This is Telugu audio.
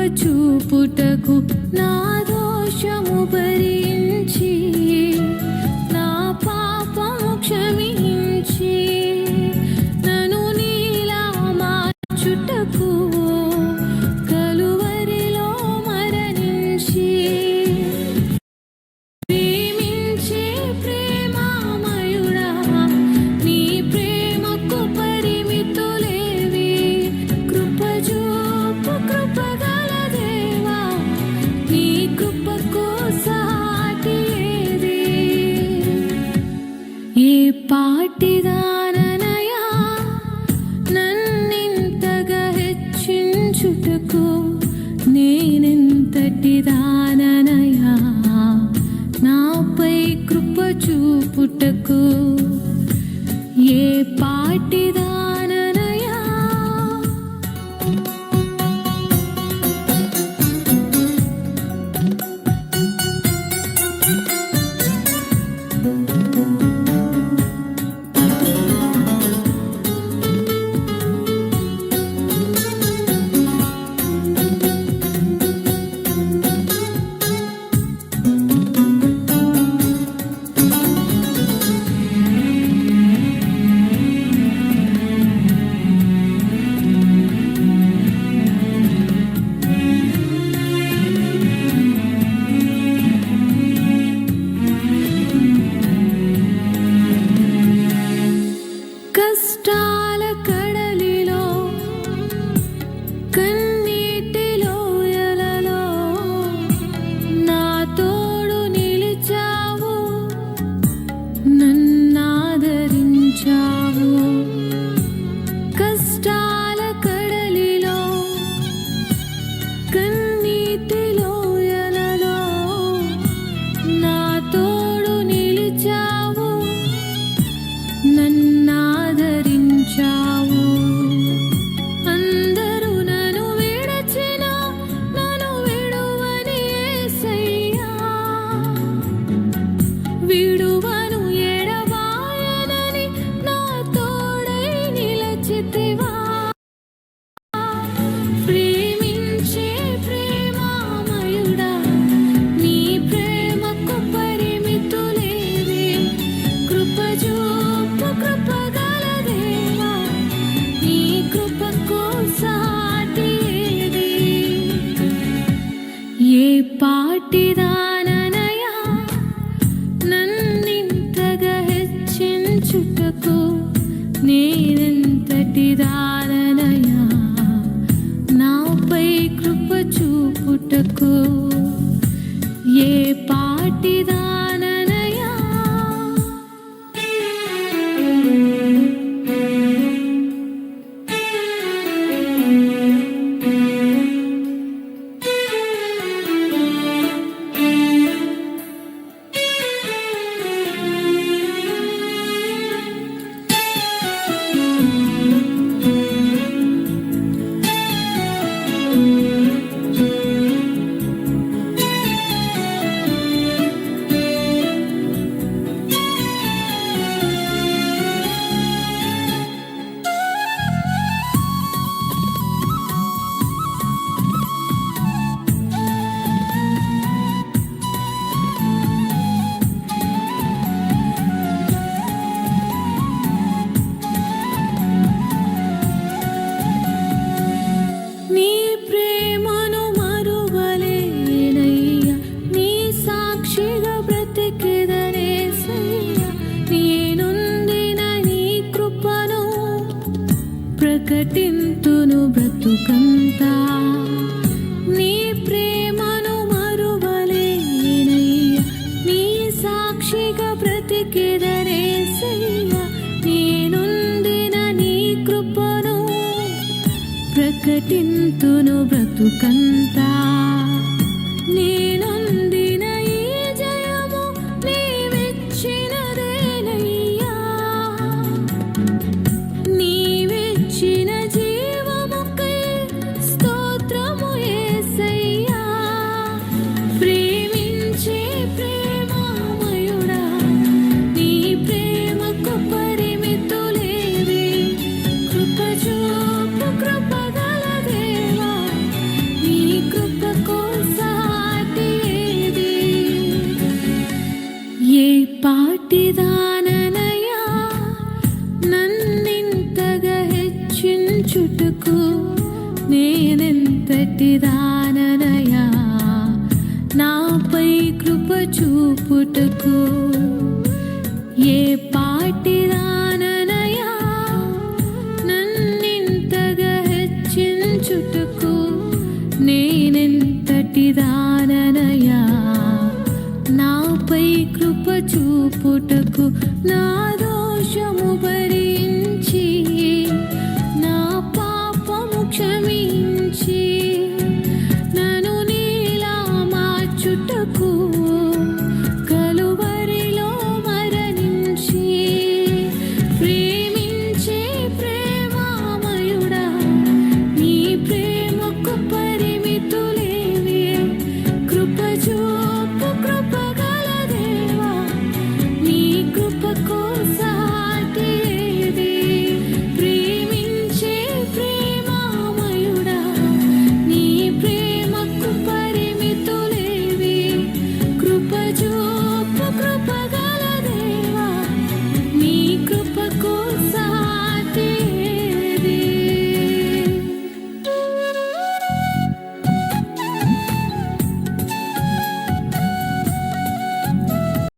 కృప చూపుటకు నా చుట్టుకు నేనెంతటిదా star partida. గెంతును బ్రతుకంతా. నేను చుట్టుకు నేనెంతటి దాననయా? నాపై కృప చూపుటకు ఏ పాటిదాననయా నన్నింతగా హెచ్చించుటకు నేనెంతటి దాననయా? నాపై కృప చూపుటకు